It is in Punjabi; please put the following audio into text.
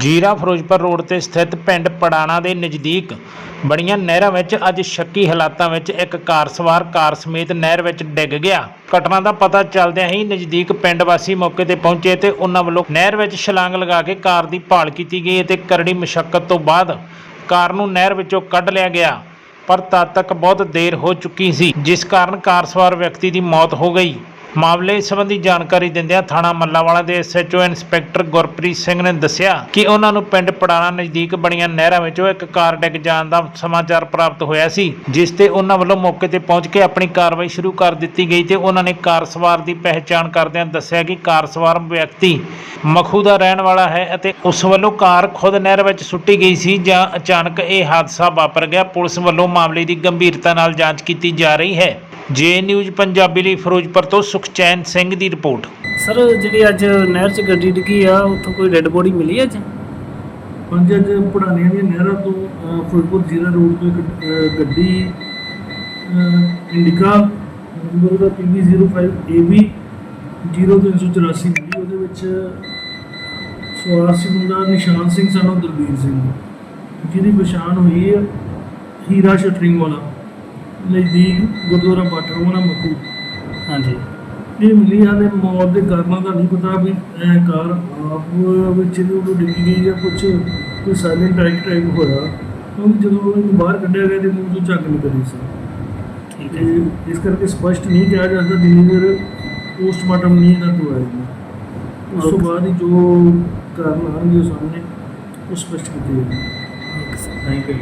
ਜ਼ੀਰਾ ਫਿਰੋਜ਼ਪੁਰ ਰੋਡ ਤੇ ਸਥਿਤ ਪਿੰਡ ਪੜਾਣਾ ਦੇ ਨਜ਼ਦੀਕ ਬਣੀਆਂ ਨਹਿਰਾਂ ਵਿੱਚ ਅੱਜ ਸ਼ੱਕੀ ਹਾਲਾਤਾਂ ਵਿੱਚ ਇੱਕ ਕਾਰ ਸਵਾਰ ਕਾਰ ਸਮੇਤ ਨਹਿਰ ਵਿੱਚ ਡਿੱਗ ਗਿਆ। ਘਟਨਾ ਦਾ ਪਤਾ ਚੱਲਦਿਆਂ ਹੀ ਨਜ਼ਦੀਕ ਪਿੰਡ ਵਾਸੀ ਮੌਕੇ ਤੇ ਪਹੁੰਚੇ ਤੇ ਉਹਨਾਂ ਵੱਲੋਂ ਨਹਿਰ ਵਿੱਚ ਛਲਾਂਗ ਲਗਾ ਕੇ ਕਾਰ ਦੀ ਭਾਲ ਕੀਤੀ ਗਈ ਅਤੇ ਕਰੜੀ ਮੁਸ਼ਕਲ ਤੋਂ ਬਾਅਦ ਕਾਰ ਨੂੰ ਨਹਿਰ ਵਿੱਚੋਂ ਕੱਢ ਲਿਆ ਗਿਆ। ਪਰ ਤਦ ਤੱਕ ਬਹੁਤ ਦੇਰ ਹੋ ਚੁੱਕੀ ਸੀ, ਜਿਸ ਕਾਰਨ ਕਾਰ ਸਵਾਰ ਵਿਅਕਤੀ ਦੀ ਮੌਤ ਹੋ ਗਈ। ਮਾਮਲੇ ਸੰਬੰਧੀ ਜਾਣਕਾਰੀ ਦਿੰਦਿਆਂ ਥਾਣਾ ਮੱਲਾਵਾਲਾ ਦੇ ਐਸਐਚਓ ਇੰਸਪੈਕਟਰ ਗੁਰਪ੍ਰੀਤ ਸਿੰਘ ਨੇ ਦੱਸਿਆ ਕਿ ਉਹਨਾਂ ਨੂੰ ਪਿੰਡ ਪੜਾਣਾ ਨਜ਼ਦੀਕ ਬਣੀਆਂ ਨਹਿਰਾਂ ਵਿੱਚੋਂ ਇੱਕ ਕਾਰ ਡਿੱਗ ਜਾਣ ਦਾ ਸਮਾਚਾਰ ਪ੍ਰਾਪਤ ਹੋਇਆ ਸੀ, ਜਿਸ ਤੇ ਉਹਨਾਂ ਵੱਲੋਂ ਮੌਕੇ ਤੇ ਪਹੁੰਚ ਕੇ ਆਪਣੀ ਕਾਰਵਾਈ ਸ਼ੁਰੂ ਕਰ ਦਿੱਤੀ ਗਈ ਤੇ ਉਹਨਾਂ ਨੇ ਕਾਰ ਸਵਾਰ ਦੀ ਪਹਿਚਾਣ ਕਰਦਿਆਂ ਦੱਸਿਆ ਕਿ ਕਾਰ ਸਵਾਰ ਵਿਅਕਤੀ ਮਖੂ ਦਾ ਰਹਿਣ ਵਾਲਾ ਹੈ ਅਤੇ ਉਸ ਵੱਲੋਂ ਕਾਰ ਖੁਦ ਨਹਿਰ ਵਿੱਚ ਸੁੱਟੀ ਗਈ ਸੀ ਜਾਂ ਅਚਾਨਕ ਇਹ ਹਾਦਸਾ ਵਾਪਰ ਗਿਆ। ਪੁਲਿਸ ਵੱਲੋਂ ਮਾਮਲੇ ਦੀ ਗੰਭੀਰਤਾ ਨਾਲ ਜਾਂਚ ਕੀਤੀ ਜਾ ਰਹੀ ਹੈ। ਜੇ ਨਿਊਜ਼ ਪੰਜਾਬੀ ਲਈ ਫਿਰੋਜ਼ਪੁਰ ਤੋਂ ਸੁਖਚੈਨ ਸਿੰਘ ਦੀ ਰਿਪੋਰਟ। ਸਰ ਜਿਹੜੀ ਅੱਜ ਨਹਿਰ 'ਚ ਗੱਡੀ ਡਿੱਗੀ ਆ ਉੱਥੋਂ ਕੋਈ ਡੈੱਡ ਬੋਡੀ ਮਿਲੀ ਅੱਜ? ਪੰਜ ਅੱਜ ਪੜਾਣੀਆਂ ਦੀਆਂ ਨਹਿਰਾਂ ਤੋਂ ਅਹ, ਫਿਰੋਜ਼ਪੁਰ ਜ਼ਿਲ੍ਹਾ ਰੋਡ ਤੋਂ ਇੱਕ ਅਹ, ਗੱਡੀ ਅਹ, ਇੰਡੀਕਾ ਨੰਬਰ ਦਾ PB05 AB 0384 ਮਿਲੀ ਉਹਦੇ ਵਿੱਚ ਸਵਾਰ ਸੀ ਮੁੰਡਾ ਨਿਸ਼ਾਨ ਸਿੰਘ ਸਾਨੂੰ ਦਲਬੀਰ ਸਿੰਘ। ਜਿਹਦੀ ਪਛਾਣ ਹੋਈ ਹੈ ਹੀਰਾ ਸ਼ਟਰਿੰਗ ਵਾਲਾ। ਨਜ਼ਦੀਕ ਗੁਰਦੁਆਰਾ ਬਾਟਰਵਾਲਾ ਮੱਕੂ। ਹਾਂਜੀ। ਇਹ ਮਿਲੀ ਹਾਲੇ ਮੌਤ ਦੇ ਕਾਰਨਾਂ ਦਾ ਨਹੀਂ ਪਤਾ ਵੀ ਇਹ ਕਾਰ ਆਪ ਵਿੱਚ ਨੂੰ ਉਹ ਡਿੱਗੀ ਗਈ ਜਾਂ ਕੁਝ ਕੋਈ ਸਾਇਲੈਂਟ ਅਟੈਕ ਟਾਈਪ ਹੋਇਆ। ਕਿਉਂਕਿ ਜਦੋਂ ਇਹਨੂੰ ਬਾਹਰ ਕੱਢਿਆ ਗਿਆ ਤੇ ਮੂੰਹ ਤੋਂ ਝੱਗ ਨਿਕਲੀ ਸੀ। ਠੀਕ ਹੈ। ਤੇ ਇਸ ਕਰਕੇ ਸਪਸ਼ਟ ਨਹੀਂ ਕਿਹਾ ਜਾ ਸਕਦਾ ਦੇਰ ਪੋਸਟਮਾਰਟਮ ਨਹੀਂ ਨਾ ਹੋਇਆ ਉਸ ਤੋਂ ਬਾਅਦ ਹੀ ਜੋ ਕਾਰਨ ਆਉਣਗੇ ਉਹ ਸਾਹਮਣੇ ਉਹ ਸਪਸ਼ਟ ਕੀਤੇ ਜਾਣਗੇ। Thank you